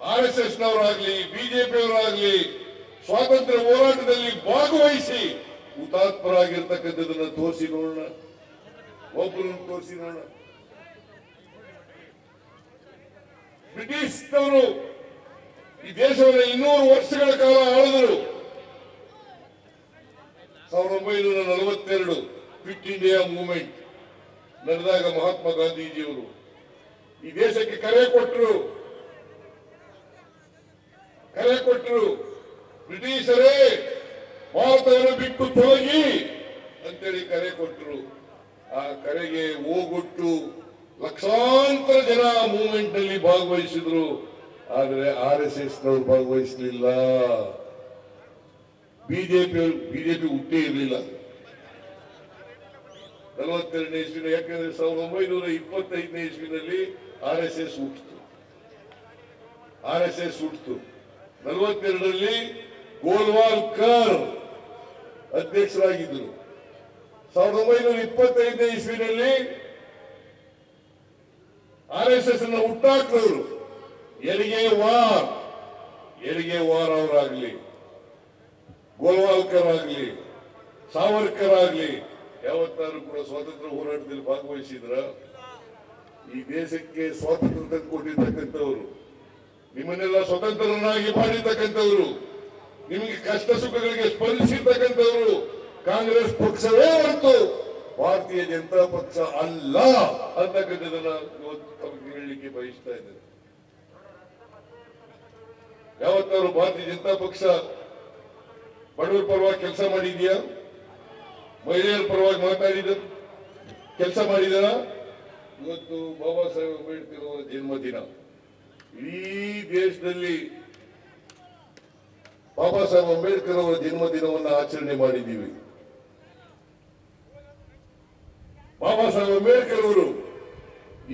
R S S ನವರಾಗ್ಲಿ ಬಿಜೆಪಿಯವರಾಗ್ಲಿ ಸ್ವಾತಂತ್ರ್ಯ ಹೋರಾಟದಲ್ಲಿ ಭಾಗವಹಿಸಿ ಹುತಾತ್ಮರಾಗಿರ್ತಕ್ಕಂಥದನ್ನ ತೋರಿಸಿ ನೋಡೋಣ. ಒಬ್ಬರನ್ನು ತೋರಿಸಿ ನೋಡೋಣ. ಬ್ರಿಟಿಷ್ನವರು ಈ ದೇಶವನ್ನು ಇನ್ನೂರು ವರ್ಷಗಳ ಕಾಲ ಆಳಿದರು. ಸಾವಿರದ ಒಂಬೈನೂರ ನಲವತ್ತೆರಡು ಕ್ವಿಟ್ ಇಂಡಿಯಾ ಮೂವ್ಮೆಂಟ್ ನಡೆದಾಗ ಮಹಾತ್ಮ ಗಾಂಧೀಜಿಯವರು ಈ ದೇಶಕ್ಕೆ ಕರೆ ಕೊಟ್ಟರು. ಕರೆ ಕೊಟ್ಟರು. ಬ್ರಿಟಿಷರೇ, ಭಾರತವನ್ನು ಬಿಟ್ಟು ತೊಲಗಿ ಅಂತೇಳಿ ಕರೆ ಕೊಟ್ಟರು. ಆ ಕರೆಗೆ ಹೋಗೊಟ್ಟು ಲಕ್ಷಾಂತರ ಜನ ಮೂವ್ಮೆಂಟ್ನಲ್ಲಿ ಭಾಗವಹಿಸಿದ್ರು. ಆದರೆ ಆರ್ ಎಸ್ ಎಸ್ ನವರು ಭಾಗವಹಿಸಲಿಲ್ಲ. ಬಿಜೆಪಿ ಬಿಜೆಪಿ ಹುಟ್ಟೇ ಇರಲಿಲ್ಲ. ನಲವತ್ತೆರಡನೇ ಇಸ್ವಿನ, ಯಾಕಂದ್ರೆ ಸಾವಿರದ ಒಂಬೈನೂರ ಇಪ್ಪತ್ತೈದನೇ ಇಸ್ವಿನಲ್ಲಿ ಆರ್ ಎಸ್ ಎಸ್ ಹುಟ್ಟಿತು ಆರ್ ಎಸ್ ಎಸ್ ಹುಟ್ಟಿತು ನಲವತ್ತೆರಡರಲ್ಲಿ ಗೋಲ್ವಾಲ್ಕರ್ ಅಧ್ಯಕ್ಷರಾಗಿದ್ದರು. ಸಾವಿರದ ಒಂಬೈನೂರ ಇಪ್ಪತ್ತೈದನೇ ಇಸ್ವಿನಲ್ಲಿ ಆರ್ ಎಸ್ ಎಸ್ ಅನ್ನು ಹುಟ್ಟಾಕಿದವರು ಎರಿಗೆ ವಾರ್ ಎರಿಗೆ ವಾರ್ ಅವರಾಗ್ಲಿ ಗೋಲ್ವಾಲ್ಕರ್ ಆಗ್ಲಿ ಸಾವರ್ಕರ್ ಆಗ್ಲಿ, ಯಾವತ್ತಾದ್ರೂ ಕೂಡ ಸ್ವಾತಂತ್ರ್ಯ ಹೋರಾಟದಲ್ಲಿ ಭಾಗವಹಿಸಿದ್ರ? ಈ ದೇಶಕ್ಕೆ ಸ್ವಾತಂತ್ರ್ಯ ತಂದು ಕೊಟ್ಟಿರ್ತಕ್ಕಂಥವ್ರು ನಿಮ್ಮನ್ನೆಲ್ಲ ಸ್ವತಂತ್ರರನ್ನಾಗಿ ಮಾಡಿರ್ತಕ್ಕಂಥವ್ರು, ನಿಮಗೆ ಕಷ್ಟ ಸುಖಗಳಿಗೆ ಸ್ಪಂದಿಸಿರ್ತಕ್ಕಂಥವ್ರು ಕಾಂಗ್ರೆಸ್ ಪಕ್ಷವೇ ಹೊರತು ಭಾರತೀಯ ಜನತಾ ಪಕ್ಷ ಅಲ್ಲ ಅಂತಕ್ಕಂಥದನ್ನ ಹೇಳಲಿಕ್ಕೆ ಬಯಸ್ತಾ ಇದ್ದೇನೆ. ಯಾವತ್ತಾರು ಭಾರತೀಯ ಜನತಾ ಪಕ್ಷ ಬಡವರ ಪರವಾಗಿ ಕೆಲಸ ಮಾಡಿದ್ಯಾ ಮಹಿಳೆಯರ ಪರವಾಗಿ ಮಾತಾಡಿದ ಕೆಲಸ ಮಾಡಿದಾರ ಇವತ್ತು ಬಾಬಾ ಸಾಹೇಬ್ ಅಂಬೇಡ್ಕರ್ ಅವರ ಜನ್ಮದಿನ. ಇಡೀ ದೇಶದಲ್ಲಿ ಬಾಬಾ ಸಾಹೇಬ್ ಅಂಬೇಡ್ಕರ್ ಅವರ ಜನ್ಮದಿನವನ್ನು ಆಚರಣೆ ಮಾಡಿದ್ದೀವಿ. ಬಾಬಾ ಸಾಹೇಬ್ ಅಂಬೇಡ್ಕರ್ ಅವರು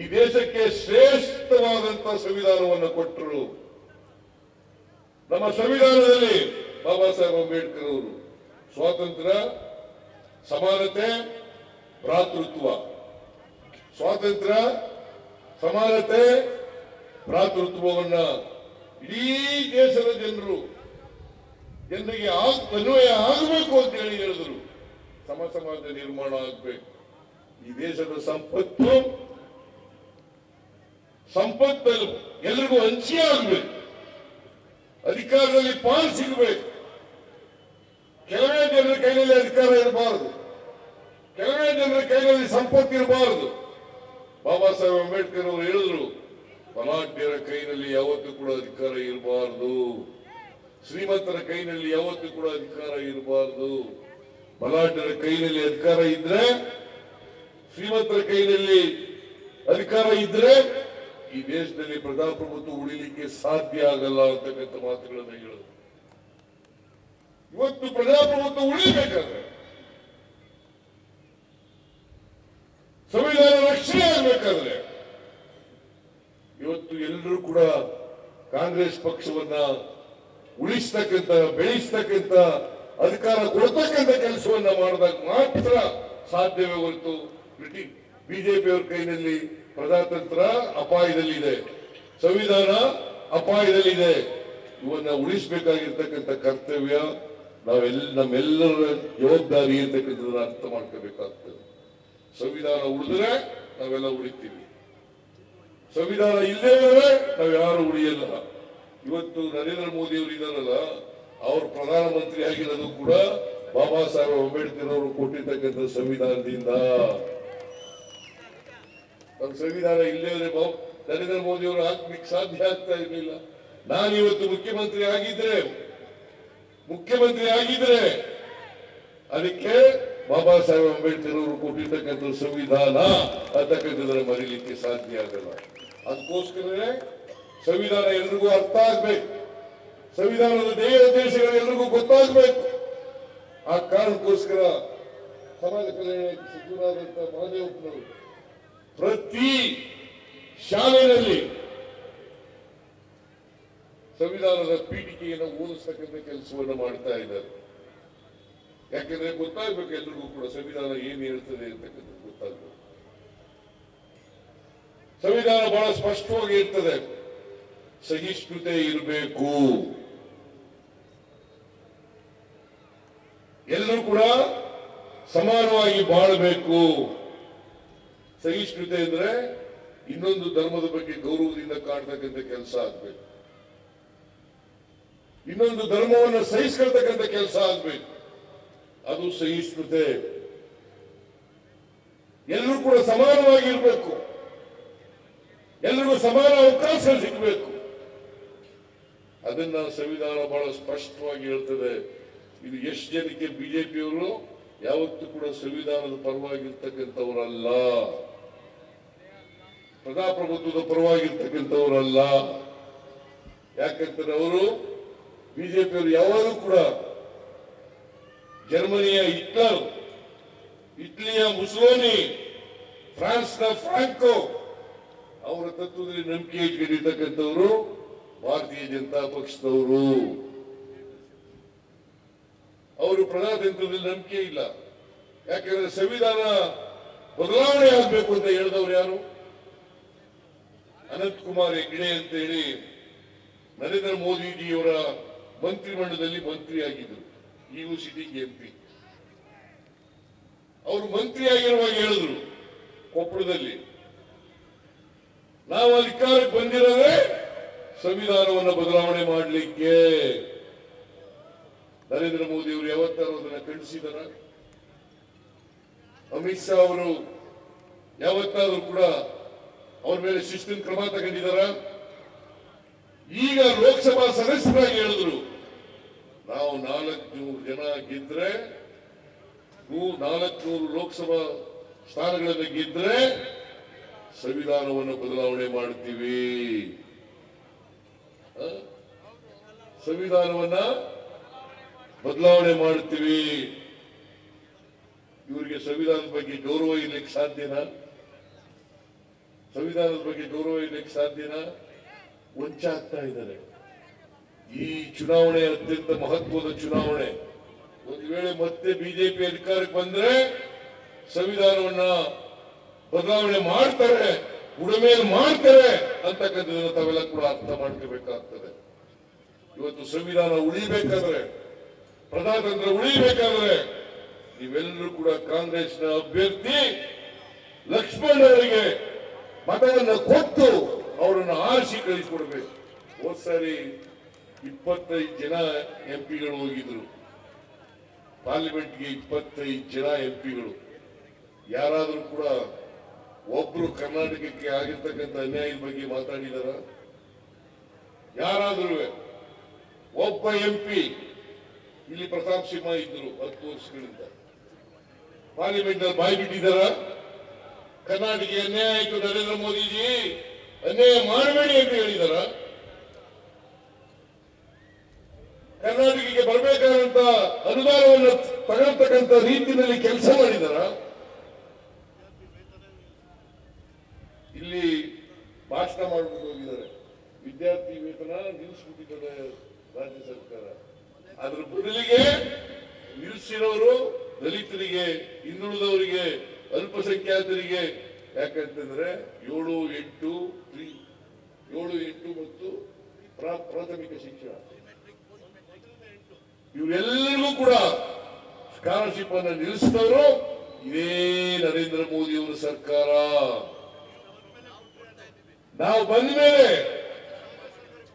ಈ ದೇಶಕ್ಕೆ ಶ್ರೇಷ್ಠವಾದಂತಹ ಸಂವಿಧಾನವನ್ನು ಕೊಟ್ಟರು. ನಮ್ಮ ಸಂವಿಧಾನದಲ್ಲಿ ಬಾಬಾ ಸಾಹೇಬ್ ಅಂಬೇಡ್ಕರ್ ಅವರು ಸ್ವಾತಂತ್ರ್ಯ, ಸಮಾನತೆ, ಭ್ರಾತೃತ್ವ. ಸ್ವಾತಂತ್ರ್ಯ, ಸಮಾನತೆ ಭ್ರಾತೃತ್ವವನ್ನ ಇಡೀ ದೇಶದ ಜನರು ಜನರಿಗೆ ಅನ್ವಯ ಆಗಬೇಕು ಅಂತ ಹೇಳಿ ಹೇಳಿದ್ರು. ಸಮ ಸಮಾಜ ನಿರ್ಮಾಣ ಆಗಬೇಕು. ಈ ದೇಶದ ಸಂಪತ್ತು ಸಂಪತ್ತಲ್ಲಿ, ಎಲ್ರಿಗೂ ಹಂಚಿ ಆಗ್ಬೇಕು. ಅಧಿಕಾರದಲ್ಲಿ ಪಾಲ್ ಸಿಗಬೇಕು. ಕೆಲವೇ ಜನರ ಕೈಯಲ್ಲಿ ಅಧಿಕಾರ ಇರಬಾರದು. ಕೆಲವೇ ಜನರ ಕೈಯಲ್ಲಿ ಸಂಪತ್ತು ಇರಬಾರದು. ಬಾಬಾ ಸಾಹೇಬ್ ಅಂಬೇಡ್ಕರ್ ಅವರು ಹೇಳಿದ್ರು ಬಲಾಢ್ಯರ ಕೈನಲ್ಲಿ ಯಾವತ್ತೂ ಕೂಡ ಅಧಿಕಾರ ಇರಬಾರದು. ಶ್ರೀಮಂತರ ಕೈನಲ್ಲಿ ಯಾವತ್ತೂ ಕೂಡ ಅಧಿಕಾರ ಇರಬಾರದು. ಬಲಾಢ್ಯರ ಕೈನಲ್ಲಿ ಅಧಿಕಾರ ಇದ್ರೆ, ಶ್ರೀಮಂತರ ಕೈನಲ್ಲಿ ಅಧಿಕಾರ ಇದ್ರೆ ಈ ದೇಶದಲ್ಲಿ ಪ್ರಜಾಪ್ರಭುತ್ವ ಉಳಿಲಿಕ್ಕೆ ಸಾಧ್ಯ ಆಗಲ್ಲ ಅಂತಕ್ಕಂಥ ಮಾತುಗಳನ್ನ ಹೇಳೋದು. ಇವತ್ತು ಪ್ರಜಾಪ್ರಭುತ್ವ ಉಳಿಬೇಕಾದ್ರೆ ಸಂವಿಧಾನ ರಕ್ಷಣೆ ಆಗ್ಬೇಕಾದ್ರೆ ಇವತ್ತು ಎಲ್ಲರೂ ಕೂಡ ಕಾಂಗ್ರೆಸ್ ಪಕ್ಷವನ್ನ ಉಳಿಸ್ತಕ್ಕಂಥ, ಬೆಳೆಸ್ತಕ್ಕಂಥ, ಅಧಿಕಾರ ಕೊಡ್ತಕ್ಕಂಥ ಕೆಲಸವನ್ನ ಮಾಡಿದಾಗ ಮಾತ್ರ ಸಾಧ್ಯವೇ ಹೊರತು ಬ್ರಿಟಿಷ್ ಬಿಜೆಪಿಯವರ ಕೈನಲ್ಲಿ ಪ್ರಜಾತಂತ್ರ ಅಪಾಯದಲ್ಲಿದೆ. ಸಂವಿಧಾನ ಅಪಾಯದಲ್ಲಿದೆ. ಇವನ್ನ ಉಳಿಸಬೇಕಾಗಿರ್ತಕ್ಕಂಥ ಕರ್ತವ್ಯ ನಾವೆಲ್ಲ ನಮ್ಮೆಲ್ಲರ ಜವಾಬ್ದಾರಿ ಇರ್ತಕ್ಕಂಥದ್ದನ್ನು ಅರ್ಥ ಮಾಡ್ಕೋಬೇಕಾಗ್ತದೆ. ಸಂವಿಧಾನ ಉಳಿದ್ರೆ ನಾವೆಲ್ಲ ಉಳಿತೀವಿ. ಸಂವಿಧಾನ ಇಲ್ಲೇ ಇದ್ರೆ ನಾವು ಯಾರು ಉಳಿಯಲ್ಲ. ಇವತ್ತು ನರೇಂದ್ರ ಮೋದಿ ಅವರು ಇದಾರಲ್ಲ, ಅವರು ಪ್ರಧಾನಮಂತ್ರಿ ಆಗಿರೋದು ಕೂಡ ಬಾಬಾ ಸಾಹೇಬ್ ಅಂಬೇಡ್ಕರ್ ಅವರು ಕೊಟ್ಟಿರ್ತಕ್ಕಂಥ ಸಂವಿಧಾನದಿಂದ. ಸಂವಿಧಾನ ಇಲ್ಲೇ ಇದ್ರೆ ನರೇಂದ್ರ ಮೋದಿ ಅವರು ಹಾಕ್ಲಿಕ್ಕೆ ಸಾಧ್ಯ ಆಗ್ತಾ ಇರಲಿಲ್ಲ. ನಾನು ಇವತ್ತು ಮುಖ್ಯಮಂತ್ರಿ ಆಗಿದ್ರೆ ಮುಖ್ಯಮಂತ್ರಿ ಆಗಿದ್ರೆ, ಅದಕ್ಕೆ ಬಾಬಾ ಸಾಹೇಬ್ ಅಂಬೇಡ್ಕರ್ ಅವರು ಕೊಟ್ಟಿರ್ತಕ್ಕಂಥ ಸಂವಿಧಾನ ಅಂತಕ್ಕಂಥದ್ರ ಮರೀಲಿಕ್ಕೆ ಸಾಧ್ಯ ಆಗಲ್ಲ. ಅದಕ್ಕೋಸ್ಕರನೇ ಸಂವಿಧಾನ ಎಲ್ರಿಗೂ ಅರ್ಥ ಆಗ್ಬೇಕು. ಸಂವಿಧಾನದ ದೇಹ ಉದ್ದೇಶಗಳು ಎಲ್ರಿಗೂ ಗೊತ್ತಾಗ್ಬೇಕು. ಆ ಕಾರಣಕ್ಕೋಸ್ಕರ ಸಮಾಜ ಕಲ್ಯಾಣ ಸಚಿವರಾದಂತಹ ಮಹಾದೇವಪ್ಪನವರು ಪ್ರತಿ ಶಾಲೆಯಲ್ಲಿ ಸಂವಿಧಾನದ ಪೀಠಿಕೆಯನ್ನು ಓದಿಸ್ತಕ್ಕಂಥ ಕೆಲಸವನ್ನು ಮಾಡ್ತಾ ಇದ್ದಾರೆ. ಯಾಕೆಂದ್ರೆ ಗೊತ್ತಾಗ್ಬೇಕು ಎಲ್ರಿಗೂ ಕೂಡ ಸಂವಿಧಾನ ಏನ್ ಹೇಳ್ತದೆ ಅಂತಕ್ಕಂಥದ್ದು ಗೊತ್ತಾಗ್ಬೇಕು. ಸಂವಿಧಾನ ಬಹಳ ಸ್ಪಷ್ಟವಾಗಿ ಇರ್ತದೆ ಸಹಿಷ್ಣುತೆ ಇರಬೇಕು. ಎಲ್ಲರೂ ಕೂಡ ಸಮಾನವಾಗಿ ಬಾಳಬೇಕು. ಸಹಿಷ್ಣುತೆ ಅಂದ್ರೆ ಇನ್ನೊಂದು ಧರ್ಮದ ಬಗ್ಗೆ ಗೌರವದಿಂದ ಕಾಣ್ತಕ್ಕಂಥ ಕೆಲಸ ಆಗ್ಬೇಕು. ಇನ್ನೊಂದು ಧರ್ಮವನ್ನು ಸಹಿಸ್ಕೊಳ್ತಕ್ಕಂಥ ಕೆಲಸ ಆಗ್ಬೇಕು. ಅದು ಸಹಿಷ್ಣುತೆ. ಎಲ್ಲರೂ ಕೂಡ ಸಮಾನವಾಗಿರ್ಬೇಕು. ಎಲ್ರಿಗೂ ಸಮಾನ ಅವಕಾಶ ಸಿಗಬೇಕು. ಅದನ್ನ ಸಂವಿಧಾನ ಬಹಳ ಸ್ಪಷ್ಟವಾಗಿ ಹೇಳ್ತದೆ. ಇದು ಎಷ್ಟು ಜನಕ್ಕೆ ಬಿಜೆಪಿಯವರು, ಯಾವತ್ತೂ ಕೂಡ ಸಂವಿಧಾನದ ಪರವಾಗಿರ್ತಕ್ಕಂಥವರಲ್ಲ. ಪ್ರಜಾಪ್ರಭುತ್ವದ ಪರವಾಗಿರ್ತಕ್ಕಂಥವರಲ್ಲ. ಯಾಕಂತಂದ್ರೆ ಅವರು ಬಿಜೆಪಿಯವರು ಯಾವಾಗಲೂ ಕೂಡ ಜರ್ಮನಿಯ ಹಿಟ್ಲರ್, ಇಟ್ಲಿಯ ಮುಸೋನಿ, ಫ್ರಾನ್ಸ್ನ ಫ್ರಾಂಕೋ, ಅವರ ತತ್ವದಲ್ಲಿ ನಂಬಿಕೆ ಇಟ್ಕೊಂಡಿರ್ತಕ್ಕಂಥವರು ಭಾರತೀಯ ಜನತಾ ಪಕ್ಷದವರು. ಅವರು ಪ್ರಜಾತಂತ್ರದಲ್ಲಿ ನಂಬಿಕೆ ಇಲ್ಲ. ಯಾಕಂದ್ರೆ ಸಂವಿಧಾನ ಬದಲಾವಣೆ ಆಗಬೇಕು ಅಂತ ಹೇಳಿದವರು ಯಾರು? ಅನಂತ್ ಕುಮಾರ್ ಹೆಗ್ಡೆ ಅಂತ ಹೇಳಿ ನರೇಂದ್ರ ಮೋದಿಜಿಯವರ ಮಂತ್ರಿಮಂಡಲದಲ್ಲಿ ಮಂತ್ರಿಯಾಗಿದ್ದರು. ಈಗೂ ಸಿಟಿಗೆ ಎಂಪಿ ಅವರು ಮಂತ್ರಿ ಆಗಿರುವಾಗ ಹೇಳಿದ್ರು ಕೊಪ್ಪಳದಲ್ಲಿ, ನಾವು ಅಧಿಕಾರಕ್ಕೆ ಬಂದಿರೋದೇ ಸಂವಿಧಾನವನ್ನು ಬದಲಾವಣೆ ಮಾಡಲಿಕ್ಕೆ. ನರೇಂದ್ರ ಮೋದಿ ಅವರು ಯಾವತ್ತಾರು ಅದನ್ನ ಖಂಡಿಸಿದಾರ ಅಮಿತ್ ಶಾ ಅವರು ಯಾವತ್ತಾದ್ರೂ ಕೂಡ ಅವ್ರ ಮೇಲೆ ಶಿಸ್ತಿನ ಕ್ರಮ ತಗೊಂಡಿದಾರ ಈಗ ಲೋಕಸಭಾ ಸದಸ್ಯರಾಗಿ ಹೇಳಿದ್ರು ನಾವು ನಾಲ್ಕುನೂರು ಜನ ಗೆದ್ರೆ ನಾಲ್ಕುನೂರು ಲೋಕಸಭಾ ಸ್ಥಾನಗಳನ್ನು ಗೆದ್ರೆ ಸಂವಿಧಾನವನ್ನು ಬದಲಾವಣೆ ಮಾಡ್ತೀವಿ? ಸಂವಿಧಾನವನ್ನ ಬದಲಾವಣೆ ಮಾಡ್ತೀವಿ. ಇವರಿಗೆ ಸಂವಿಧಾನದ ಬಗ್ಗೆ ಗೌರವ ಇರ್ಲಿಕ್ಕೆ ಸಾಧ್ಯನಾ? ಸಂವಿಧಾನದ ಬಗ್ಗೆ ಗೌರವ ಇರ್ಲಿಕ್ಕೆ ಸಾಧ್ಯನಾ? ವಂಚ ಆಗ್ತಾ ಇದ್ದಾರೆ. ಚುನಾವಣೆ ಅತ್ಯಂತ ಮಹತ್ವದ ಚುನಾವಣೆ. ಒಂದು ವೇಳೆ ಮತ್ತೆ ಬಿಜೆಪಿ ಅಧಿಕಾರಕ್ಕೆ ಬಂದ್ರೆ ಸಂವಿಧಾನವನ್ನ ಬದಲಾವಣೆ ಮಾಡ್ತಾರೆ, ಉಡಮೇಲೆ ಮಾಡ್ತಾರೆ ಅಂತಕ್ಕಂಥದ್ದು ತಾವೆಲ್ಲ ಕೂಡ ಅರ್ಥ ಮಾಡ್ಕೋಬೇಕಾಗ್ತದೆ. ಇವತ್ತು ಸಂವಿಧಾನ ಉಳಿಬೇಕಾದ್ರೆ, ಪ್ರಜಾತಂತ್ರ ಉಳಿಬೇಕಾದ್ರೆ ನೀವೆಲ್ಲರೂ ಕೂಡ ಕಾಂಗ್ರೆಸ್ನ ಅಭ್ಯರ್ಥಿ ಲಕ್ಷ್ಮಣ್ ಅವರಿಗೆ ಮತವನ್ನು ಕೊಟ್ಟು ಅವರನ್ನು ಆರಿಸಿ ಕಳಿಸಿಕೊಡ್ಬೇಕು. ಹೋದ್ ಸಾರಿ ಇಪ್ಪತ್ತೈದು ಜನ ಎಂಪಿಗಳು ಹೋಗಿದ್ರು. ಪಾರ್ಲಿಮೆಂಟ್ಗೆ ಇಪ್ಪತ್ತೈದು ಜನ ಎಂಪಿಗಳು ಯಾರಾದರೂ ಕೂಡ ಒಬ್ರು ಕರ್ನಾಟಕಕ್ಕೆ ಆಗಿರ್ತಕ್ಕಂಥ ಅನ್ಯಾಯದ ಬಗ್ಗೆ ಮಾತಾಡಿದಾರ? ಯಾರಾದರೂ ಒಬ್ಬ ಎಂಪಿ ಇಲ್ಲಿ ಪ್ರತಾಪ್ ಸಿಂಹ ಇದ್ರು ಹತ್ತು ವರ್ಷಗಳಿಂದ. ಪಾರ್ಲಿಮೆಂಟ್ ಅಲ್ಲಿ ಬಾಯಿ ಬಿಟ್ಟಿದ್ದಾರ ಕರ್ನಾಟಕ ಅನ್ಯಾಯ ಆಯ್ತು ನರೇಂದ್ರ ಮೋದಿಜಿ, ಅನ್ಯಾಯ ಮಾಡಬೇಡಿ ಅಂತ ಹೇಳಿದಾರ? ಕರ್ನಾಟಕಕ್ಕೆ ಬರಬೇಕಾದಂತ ಅನುದಾನವನ್ನು ತಗೊಳ್ತಕ್ಕಂಥ ರೀತಿಯಲ್ಲಿ ಕೆಲಸ ಮಾಡಿದಾರ. ಇಲ್ಲಿ ಭಾಷಣ ಮಾಡ್ಬಿಟ್ಟು ಹೋಗಿದ್ದಾರೆ. ವಿದ್ಯಾರ್ಥಿ ವೇತನ ನಿಲ್ಲಿಸ್ಬಿಟ್ಟಿದ್ದಾರೆ ರಾಜ್ಯ ಸರ್ಕಾರ. ಅದ್ರ ಬದಲಿಗೆ ನಿಲ್ಲಿಸಿರೋರು ದಲಿತರಿಗೆ, ಹಿಂದುಳಿದವರಿಗೆ, ಅಲ್ಪಸಂಖ್ಯಾತರಿಗೆ ಯಾಕಂತಂದ್ರೆ ಏಳು ಎಂಟು ಏಳು ಎಂಟು ಮತ್ತು ಪ್ರಾಥಮಿಕ ಶಿಕ್ಷಣ. ಇವರೆಲ್ಲರಿಗೂ ಕೂಡ ಸ್ಕಾಲರ್ಶಿಪ್ ಅನ್ನು ನಿಲ್ಲಿಸಿದವರು ಇದೇ ನರೇಂದ್ರ ಮೋದಿ ಅವರ ಸರ್ಕಾರ. ನಾವು ಬಂದ ಮೇಲೆ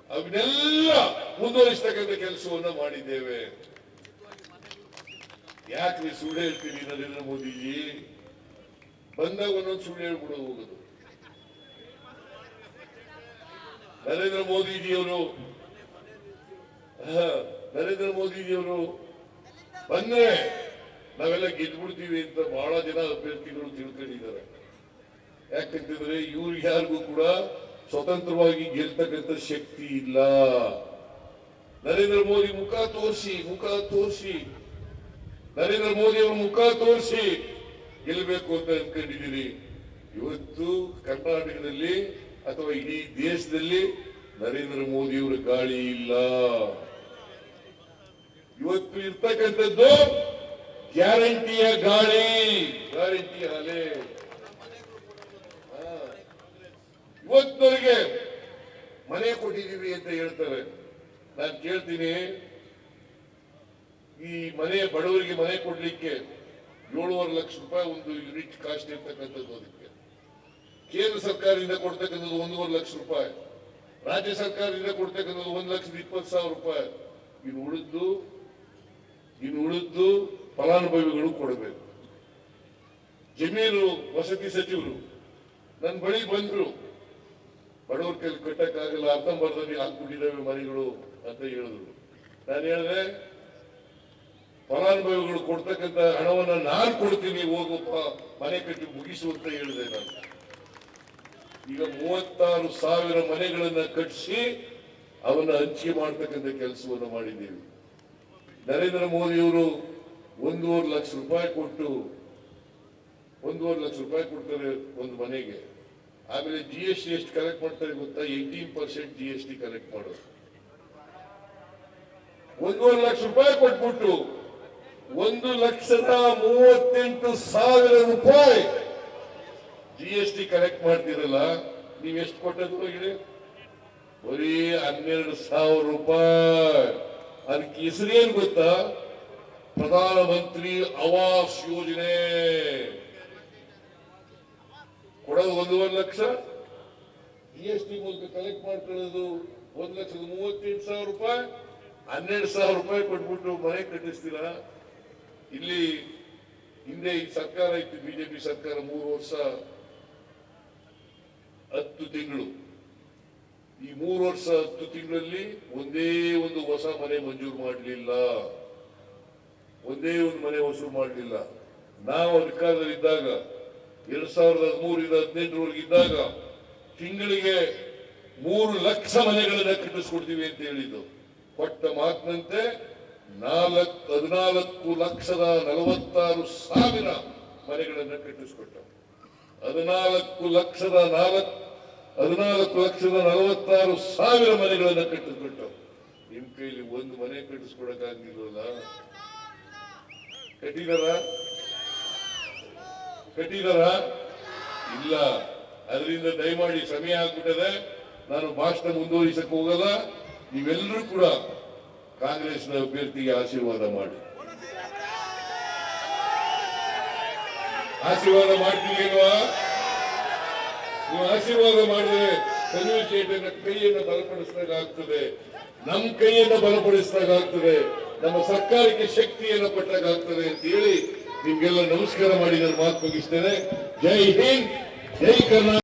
ಅವನ್ನೆಲ್ಲ ಮುಂದುವರಿಸತಕ್ಕಂಥ ಕೆಲಸವನ್ನು ಮಾಡಿದ್ದೇವೆ. ಯಾಕೆ ಸುಳ್ಳು ಹೇಳ್ತೀರಿ ನರೇಂದ್ರ ಮೋದಿಜಿ? ಬಂದಾಗ ಒಂದೊಂದು ಸುಳ್ಳು ಹೇಳ್ಬಿಡೋದು ಹೋಗೋದು. ನರೇಂದ್ರ ಮೋದಿಜಿಯವರು ನರೇಂದ್ರ ಮೋದಿಜಿಯವರು ಬಂದ್ರೆ ನಾವೆಲ್ಲ ಗೆದ್ಬಿಡ್ತೀವಿ ಅಂತ ಬಹಳ ಜನ ಅಭ್ಯರ್ಥಿಗಳು ತಿಳ್ಕೊಂಡಿದ್ದಾರೆ. ಯಾಕಂತಂದ್ರೆ ಇವ್ರಿಗೆ ಯಾರಿಗೂ ಕೂಡ ಸ್ವತಂತ್ರವಾಗಿ ಗೆಲ್ತಕ್ಕಂಥ ಶಕ್ತಿ ಇಲ್ಲ. ನರೇಂದ್ರ ಮೋದಿ ಮುಖ ತೋರಿಸಿ ಮುಖ ತೋರಿಸಿ. ನರೇಂದ್ರ ಮೋದಿ ಅವರ ಮುಖ ತೋರಿಸಿ ಗೆಲ್ಲಬೇಕು ಅಂತ ಅನ್ಕೊಂಡಿದ್ದೀರಿ ಇವತ್ತು ಕರ್ನಾಟಕದಲ್ಲಿ ಅಥವಾ ಇಡೀ ದೇಶದಲ್ಲಿ ನರೇಂದ್ರ ಮೋದಿಯವರ ಗಾಳಿ ಇಲ್ಲ. ಇವತ್ತು ಇರ್ತಕ್ಕಂಥದ್ದು ಗ್ಯಾರಂಟಿಯ ಗಾಳಿ. ಗ್ಯಾರಂಟಿ ಅಲೆ ಇವತ್ತವರಿಗೆ ಮನೆ ಕೊಟ್ಟಿದ್ದೀವಿ ಅಂತ ಹೇಳ್ತಾರೆ. ನಾನು ಕೇಳ್ತೀನಿ, ಈ ಮನೆ ಬಡವರಿಗೆ ಮನೆ ಕೊಡ್ಲಿಕ್ಕೆ ಏಳುವರೆ ಲಕ್ಷ ರೂಪಾಯಿ ಒಂದು ಯೂನಿಟ್ ಕಾಸ್ಟ್ ಇರ್ತಕ್ಕಂಥದ್ದು ಅದಕ್ಕೆ. ಕೇಂದ್ರ ಸರ್ಕಾರದಿಂದ ಕೊಡ್ತಕ್ಕಂಥದ್ದು ಒಂದೂವರೆ ಲಕ್ಷ ರೂಪಾಯಿ. ರಾಜ್ಯ ಸರ್ಕಾರದಿಂದ ಕೊಡ್ತಕ್ಕಂಥದ್ದು ಒಂದು ಲಕ್ಷದ ಇಪ್ಪತ್ತು ಸಾವಿರ ರೂಪಾಯಿ. ಇದು ಉಳಿದ್ದು ಇನ್ನು ಉಳಿದ್ದು ಫಲಾನುಭವಿಗಳು ಕೊಡಬೇಕು. ಜಮೀನು ವಸತಿ ಸಚಿವರು ನನ್ನ ಬಳಿ ಬಂದ್ರು. ಬಡವ್ರ ಕೈಲಿ ಕಟ್ಟಕ್ಕಾಗಲ್ಲ ಅರ್ಥಂಬರ್ಧದಲ್ಲಿ ಹಾಕ್ಬಿಟ್ಟಿದ್ದಾವೆ ಮನೆಗಳು ಅಂತ ಹೇಳಿದ್ರು. ನಾನು ಹೇಳಿದೆ, ಫಲಾನುಭವಿಗಳು ಕೊಡ್ತಕ್ಕಂಥ ಹಣವನ್ನ ನಾನು ಕೊಡ್ತೀನಿ, ಹೋಗಪ್ಪ, ಮನೆ ಕಟ್ಟಿ ಮುಗಿಸು ಅಂತ ಹೇಳಿದೆ ನಾನು. ಈಗ ಮೂವತ್ತಾರು ಸಾವಿರ ಮನೆಗಳನ್ನ ಕಟ್ಟಿಸಿ ಅವನ್ನ ಹಂಚಿಕೆ ಮಾಡ್ತಕ್ಕಂಥ ಕೆಲಸವನ್ನು ಮಾಡಿದ್ದೀವಿ. ನರೇಂದ್ರ ಮೋದಿಯವರು ಒಂದೂವರೆ ಲಕ್ಷ ರೂಪಾಯಿ ಕೊಟ್ಟು, ಒಂದೂವರೆ ಲಕ್ಷ ರೂಪಾಯಿ ಕೊಡ್ತಾರೆ ಒಂದು ಮನೆಗೆ. ಆಮೇಲೆ ಜಿ ಎಸ್ ಟಿ ಎಷ್ಟು ಕಲೆಕ್ಟ್ ಮಾಡ್ತಾರೆ ಗೊತ್ತಾ? Eighteen percent G S T collect ಮಾಡೋದು. ಒಂದೂವರೆ ಲಕ್ಷ ರೂಪಾಯಿ ಕೊಟ್ಬಿಟ್ಟು ಒಂದು ಲಕ್ಷದ ಮೂವತ್ತೆಂಟು ಸಾವಿರ ರೂಪಾಯಿ ಜಿ ಎಸ್ ಟಿ ಕಲೆಕ್ಟ್ ಮಾಡ್ತೀರಲ್ಲ, ನೀವು ಎಷ್ಟು ಕೊಟ್ಟದ್ದು ಹೇಳಿ ಬರೀ ಹನ್ನೆರಡು ಸಾವಿರ ರೂಪಾಯಿ. ಅದಕ್ಕೆ ಹೆಸರೇನು ಗೊತ್ತಾ? ಪ್ರಧಾನಮಂತ್ರಿ ಆವಾಸ್ ಯೋಜನೆ. ಕೊಡೋದು ಒಂದೂವರೆ ಲಕ್ಷ. ಜಿ ಎಸ್ ಟಿ ಮೂಲಕ ಕಲೆಕ್ಟ್ ಮಾಡ್ಕೊಳ್ಳೋದು ಒಂದು ಲಕ್ಷದ ಮೂವತ್ತೆಂಟು ಸಾವಿರ ರೂಪಾಯಿ. ಹನ್ನೆರಡು ಸಾವಿರ ರೂಪಾಯಿ ಕೊಟ್ಬಿಟ್ಟು ಮನೆ ಕಟ್ಟಿಸ್ತೀರಾ? ಇಲ್ಲಿ ಹಿಂದೆ ಈ ಸರ್ಕಾರ ಇತ್ತು ಬಿಜೆಪಿ ಸರ್ಕಾರ ಮೂರು ವರ್ಷ, ಹತ್ತು ತಿಂಗಳು. ಈ ಮೂರು ವರ್ಷ ಹತ್ತು ತಿಂಗಳಲ್ಲಿ ಒಂದೇ ಒಂದು ಹೊಸ ಮನೆ ಮಂಜೂರು ಮಾಡಲಿಲ್ಲ. ಒಂದೇ ಒಂದು ಮನೆ ವಸೂಲು ಮಾಡಲಿಲ್ಲ. ನಾವು ಅಧಿಕಾರದಲ್ಲಿದ್ದಾಗ ಎರಡ್ ಸಾವಿರದ ಹದಿಮೂರಿಂದ ಹದಿನೆಂಟರವರೆಗೆ ಇದ್ದಾಗ ತಿಂಗಳಿಗೆ ಮೂರು ಲಕ್ಷ ಮನೆಗಳನ್ನ ಕಟ್ಟಿಸ್ಕೊಡ್ತೀವಿ ಅಂತ ಹೇಳಿದ್ದು. ಕೊಟ್ಟ ಮಾತಿನಂತೆ ನಾಲ್ಕು, ಹದಿನಾಲ್ಕು ಲಕ್ಷದ ನಲವತ್ತಾರು ಸಾವಿರ ಮನೆಗಳನ್ನ ಕಟ್ಟಿಸ್ಕೊಟ್ಟ ಹದಿನಾಲ್ಕು ಲಕ್ಷದ ನಾಲ್ಕು ಹದಿನಾಲ್ಕು ಲಕ್ಷದ ನಲವತ್ತಾರು ಸಾವಿರ ಮನೆಗಳನ್ನ ಕಟ್ಟಿಸ್ಬಿಟ್ಟು. ನಿಮ್ ಕೈಲಿ ಒಂದು ಮನೆ ಕಟ್ಟಿಸ್ಕೊಡಕ್ಕಾಗಿಲ್ವಲ್ಲ ಕಟ್ಟಿದಾರ? ಕಟ್ಟಿದಾರ? ಇಲ್ಲ. ಅದರಿಂದ ದಯಮಾಡಿ ಸಮಯ ಆಗ್ಬಿಟ್ಟದೆ. ನಾನು ಭಾಷಣ ಮುಂದುವರಿಸಕ್ ಹೋಗಲ್ಲ. ನೀವೆಲ್ಲರೂ ಕೂಡ ಕಾಂಗ್ರೆಸ್ನ ಅಭ್ಯರ್ಥಿಗೆ ಆಶೀರ್ವಾದ ಮಾಡಿ. ಆಶೀರ್ವಾದ ಮಾಡ್ತೀವಿ ನೀವು ಆಶೀರ್ವಾದ ಮಾಡಿದ್ರೆ ಚೇತನ ಕೈಯನ್ನು ಬಲಪಡಿಸಿದಾಗ ಆಗ್ತದೆ ನಮ್ಮ ಕೈಯನ್ನು ಬಲಪಡಿಸಿದಾಗ ಆಗ್ತದೆ ನಮ್ಮ ಸರ್ಕಾರಕ್ಕೆ ಶಕ್ತಿಯನ್ನು ಕೊಟ್ಟಾಗ ಅಂತ ಹೇಳಿ ನಿಮ್ಗೆಲ್ಲ ನಮಸ್ಕಾರ ಮಾಡಿ ನಾನು ಮಾತು ಮುಗಿಸ್ತೇನೆ. ಜೈ ಹಿಂದ್, ಜೈ ಕರ್ನಾಟಕ.